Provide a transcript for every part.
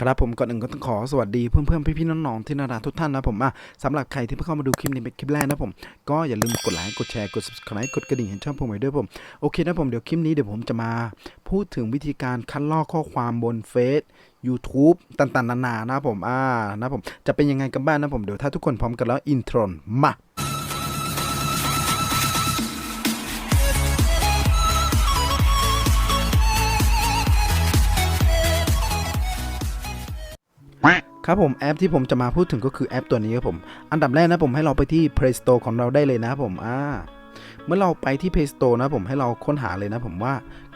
ครับผมก่อนอื่นก็ต้องขอสวัสดีเพื่อนๆพี่ๆน้องๆที่น่ารักทุกท่านนะผมอะสำหรับใครที่เพิ่งเข้ามาดูคลิปนี้เป็นคลิปแรกนะผมก็อย่าลืมกดไลค์กดแชร์กด subscribe กดกระดิ่งให้ช่องผมไว้ด้วยผมโอเคนะผมเดี๋ยวคลิปนี้เดี๋ยวผมจะมาพูดถึงวิธีการคัดลอกข้อความบนเฟซ YouTube ต่างๆนานานะผมอ่านะผมจะเป็นยังไงกันบ้างนะผมเดี๋ยวถ้าทุกคนพร้อมกันแล้วอินโทรมา ครับผมแอปที่ผมจะมาพูดถึงก็คือแอปตัวนี้ครับผม อันดับแรกนะผมให้เราไปที่ Play Store ของเราได้เลยนะผมอ่าเมื่อเราไปที่ Play Store นะผมให้เราค้นหาเลยนะผมว่า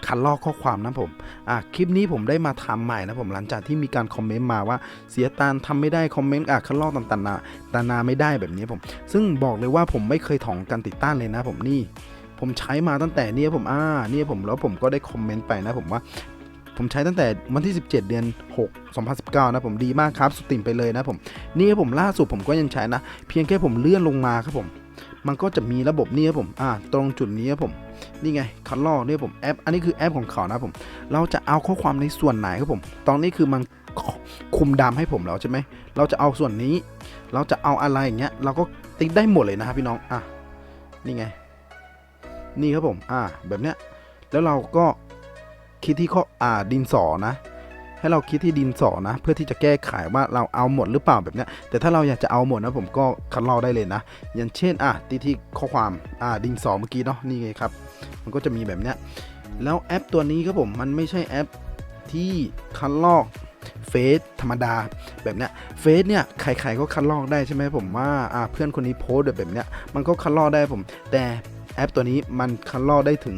คันลอกข้อความนะผมอะคลิปนี้ผมได้มาทำใหม่นะผมหลังจากที่มีการคอมเมนต์มาว่าเสียตานทำไม่ได้คอมเมนต์อะคันลอกต่างๆนาตานาไม่ได้แบบนี้ผม ซึ่งบอกเลยว่าผมไม่เคยถองการติดตั้งเลยนะผมนี่ผมใช้มาตั้งแต่เนี่ยผมอ่าเนี่ยผมแล้วผมก็ได้คอมเมนต์ไปนะผมว่า ผมใช้ตั้งแต่วันที่ 17 เดือน 6 2019 นะผมดีมากครับ สุดติ่งไปเลยนะผม นี่ครับผมล่าสุดผมก็ยังใช้นะ เพียงแค่ผมเลื่อนลงมาครับผม มันก็จะมีระบบนี้ครับผม อ่า ตรงจุดนี้ครับผม นี่ไงคันลอเนี่ยผมแอป อันนี้คือแอปของเขานะผม เราจะเอาข้อความในส่วนไหนครับผม ตอนนี้คือมันคุมดำให้ผมแล้วใช่ไหม เราจะเอาส่วนนี้ เราจะเอาอะไรอย่างเงี้ย เราก็ติ๊กได้หมดเลยนะครับพี่น้อง อะ นี่ไง นี่ครับผม อ่า แบบเนี้ย แล้วเราก็ คิดที่ข้ออ่าดินสอนะ ให้เราคิดที่ดินสอนะ เพื่อที่จะแก้ไขว่าเราเอาหมดหรือเปล่าแบบเนี้ยแต่ถ้าเราอยากจะเอาหมดนะผมก็คัดลอกได้เลยนะ อย่างเช่นอะตีที่ข้อความอ่าดินสอเมื่อกี้เนาะนี่ไงครับ มันก็จะมีแบบเนี้ยแล้วแอปตัวนี้ครับผมมันไม่ใช่แอปที่คัดลอกเฟซธรรมดาแบบเนี้ยเฟซเนี่ยใครๆก็คัดลอกได้ใช่ไหมผมว่าอ่าเพื่อนคนนี้โพสต์แบบเนี้ยมันก็คัดลอกได้ผม แต่แอปตัวนี้มันคัดลอกได้ถึง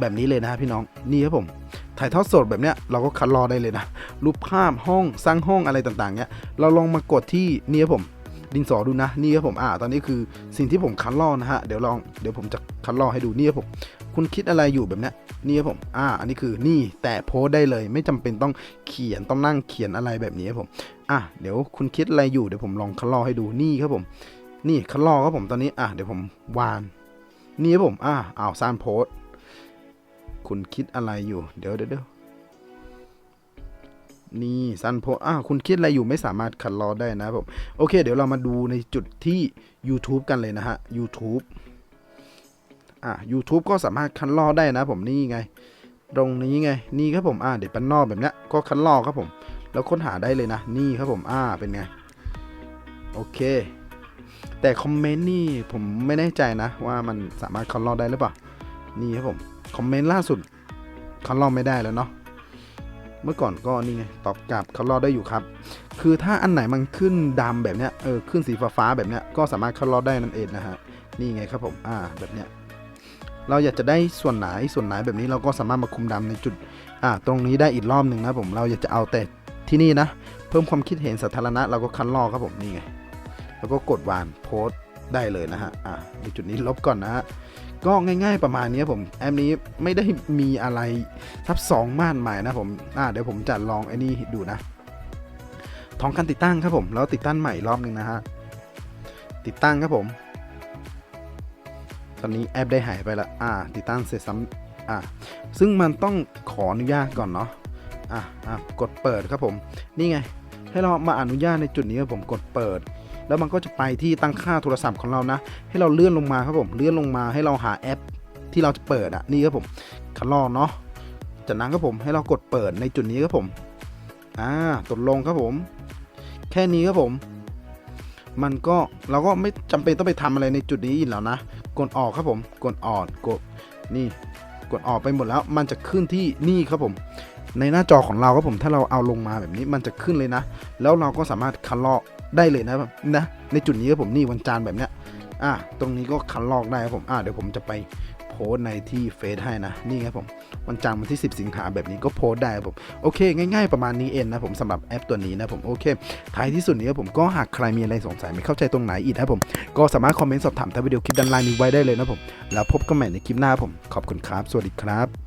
แบบนี้เลยนะพี่น้องนี่ครับผมถ่ายทอดสดแบบเนี้ยเราก็คัดลอได้เลยนะรูปภาพห้องสร้างห้องอะไรต่างๆเนี้ยเราลองมากดที่นี่ครับผมดินสอดูนะนี่ครับผมอ่าตอนนี้คือสิ่งที่ผมคัดลอกนะฮะเดี๋ยวลองเดี๋ยวผมจะคัดลอกให้ดูนี่ครับผมคุณคิดอะไรอยู่แบบนี้นี่ครับผมอ่าอันนี้คือนี่แต่โพสได้เลย ไม่จำเป็นต้องเขียนต้องนั่งเขียนอะไรแบบนี้ครับผมอะเดี๋ยวคุณคิดอะไรอยู่เดี๋ยวผมลองคัดลอกให้ดูนี่ครับผม นี่คัดลอกครับผมตอนนี้อะเดี๋ยวผมวาน นี่ครับผมอ่าอ้าวสร้างโพสต์ คุณคิดอะไรอยู่ เดี๋ยวเดี๋ยวนี่ซันโพอ่าคุณคิดอะไรอยู่ไม่สามารถคัดลอได้นะผมโอเค เดี๋ยวเรามาดูในจุดที่ YouTube กันเลยนะฮะ YouTube อ่า YouTube ก็สามารถคัดลอได้นะผมนี่ไง ตรงนี้ไง นี่ครับผมอ่าเด็ดปันนอกแบบเนี้ยก็คัดลอครับผม แล้วค้นหาได้เลยนะ นี่ครับผมอ่าเป็นไง โอเค แต่คอมเมนต์นี่ผมไม่แน่ใจนะ ว่ามันสามารถคัดลอได้หรือเปล่า นี่ครับผมคอมเมนต์ล่าสุดเขาลอกไม่ได้แล้วเนาะเมื่อก่อนก็นี่ไงตอบกลับเขาลอกได้อยู่ครับ คือถ้าอันไหนมันขึ้นดำแบบเนี้ยเออขึ้นสีฟ้าๆแบบเนี้ยก็สามารถเขาลอกได้นั่นเองนะฮะนี่ไงครับผมอ่าแบบเนี้ยเราอยากจะได้ส่วนไหนส่วนไหนแบบนี้เราก็สามารถมาคุมดำในจุดอ่าตรงนี้ได้อีกรอบหนึ่งนะผมเราอยากจะเอาแต่ที่นี่นะ เพิ่มความคิดเห็นสาธารณะเราก็คันลอกครับผมนี่ไงแล้วก็กดวานโพสได้เลยนะฮะอ่าในจุดนี้ลบก่อนนะฮะ ก็ง่ายๆประมาณนี้ผมแอปนี้ไม่ได้มีอะไรทับซอนมากมายนะผมอ่าเดี๋ยวผมจะลองไอ้นี่ดูนะท้องการติดตั้งครับผมแล้วติดตั้งใหม่รอบหนึ่งนะฮะติดตั้งครับผม ตอนนี้แอปได้หายไปละอ่า ติดตั้งเสร็จซ้ำอ่าซึ่งมันต้องขออนุญาตก่อนเนาะอะอะกดเปิดครับผม นี่ไง ให้เรามาอนุญาตในจุดนี้ครับผมกดเปิด แล้วมันก็จะไปที่ตั้งค่าโทรศัพท์ของเรานะ ให้เราเลื่อนลงมาครับผมเลื่อนลงมาให้เราหาแอป ที่เราจะเปิดอะนี่ครับผมคันลอเนาะจากนั้นครับผมให้เรากดเปิดในจุดนี้ครับผมอ่ากดลงครับผม แค่นี้ครับผม มันก็เราก็ไม่จำเป็นต้องไปทำอะไรในจุดนี้อีกแล้วนะกดออกครับผมกดออกกดนี่กดออกไปหมดแล้ว มันจะขึ้นที่นี่ครับผม ในหน้าจอของเราครับผมถ้าเราเอาลงมาแบบนี้มันจะขึ้นเลยนะ แล้วเราก็สามารถคันลอกได้เลยนะนะในจุดนี้ครับผมนี่วันจานแบบเนี้ยอะตรงนี้ก็คันลอกได้ครับผมอะเดี๋ยวผมจะไปโพสในที่เฟซให้นะนี่ครับผมวันจันทร์วันที่ 10 สิงหาแบบนี้ก็โพสได้ครับผมโอเค ง่ายๆประมาณนี้เองนะผมสำหรับแอปตัวนี้นะผมโอเคท้ายที่สุดนี้ครับผมก็หากใครมีอะไรสงสัยไม่เข้าใจตรงไหนอีกนะผมก็สามารถคอมเมนต์สอบถามใต้วิดีโอคลิปด้านล่างนี้ไว้ได้เลยนะผมแล้วพบกันใหม่ในคลิปหน้าผมขอบคุณครับ สวัสดีครับ